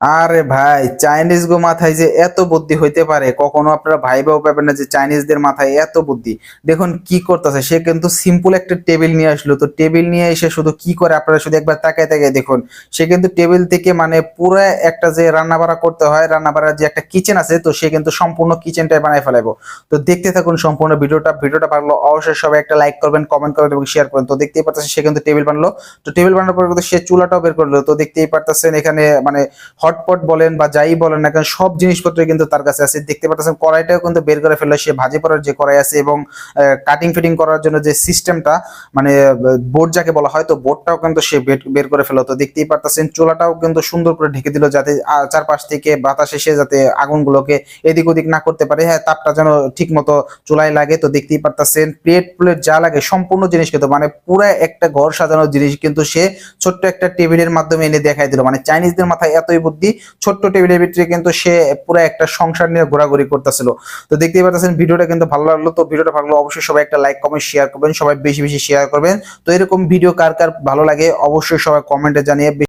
আরে ভাই চাইনিজ গো মাথায় যে এত বুদ্ধি হইতে পারে, কখনো আপনারা ভাইবাও পাবেন না যে চাইনিজদের মাথায় এত বুদ্ধি। দেখুন কি করতেছে, সে কিন্তু সিম্পল একটা টেবিল নিয়ে আসলো। তো টেবিল নিয়ে এসে শুধু কি করে, আপনারা শুধু একবার তাকায় তাকায় দেখুন। সে কিন্তু টেবিল থেকে মানে পুরো একটা যে রান্না বাড়া করতে হয় রান্না বাড়ার যে একটা কিচেন আছে, তো সে কিন্তু সম্পূর্ণ কিচেনটাই বানায় ফেলাইবো। তো দেখতে থাকুন সম্পূর্ণ ভিডিওটা। ভিডিওটা লাগলে অবশ্যই সবাই একটা লাইক করবেন কমেন্ট করবেন এবং শেয়ার করবেন। তো দেখতেই পারতেছেন সে কিন্তু টেবিল বানলো। তো টেবিল বানানোর পর সে চুলাটাও বের করল। তো দেখতেই পারতেছেন এখানে মানে হটপট বলেন বা যাই বলেন না কেন, সব জিনিসপত্র কিন্তু তার কাছে আছে। দেখতে পাচ্ছেন, কড়াইটাও কিন্তু বের করে ফেলল সে ভাজি পড়ার যে কড়াই আছে এবং কাটিং ফিটিং করার জন্য যে সিস্টেমটা মানে বোর্ড যাকে বলা হয়, তো বোর্ডটাও কিন্তু সে বের- করে ফেলল। তো দেখতেই পারতেছেন, চোলাটাও কিন্তু সুন্দর করে ঢেকে দিল যাতে চারপাশ থেকে বাতাস এসে যাতে আগুনগুলোকে এদিক ওদিক না করতে পারে। হ্যাঁ তাপটা যেন ঠিক মতো চুলায় লাগে। তো দেখতেই পারতেছেন প্লেট প্লেট যা লাগে, সম্পূর্ণ জিনিস কিন্তু মানে পুরো একটা ঘর সাজানোর জিনিস কিন্তু সে ছোট্ট একটা টেবিলের মাধ্যমে এনে দেখাই দিল। মানে চাইনিজদের মাথায় এতই বুদ্ধি ছোট্ট টেবিলের ভিতরে কিন্তু সে পুরো একটা সংসার নিয়ে ঘোরাঘুরি করতেছিল। তো দেখতেই পাচ্ছেন ভিডিওটা কিন্তু ভালো লাগল। তো ভিডিওটা ভালো অবশ্যই সবাই একটা লাইক কমেন্ট শেয়ার করবেন। সবাই বেশি বেশি শেয়ার করবেন। তো এরকম ভিডিও কার কার ভালো লাগে অবশ্যই সবাই কমেন্টে জানিয়ে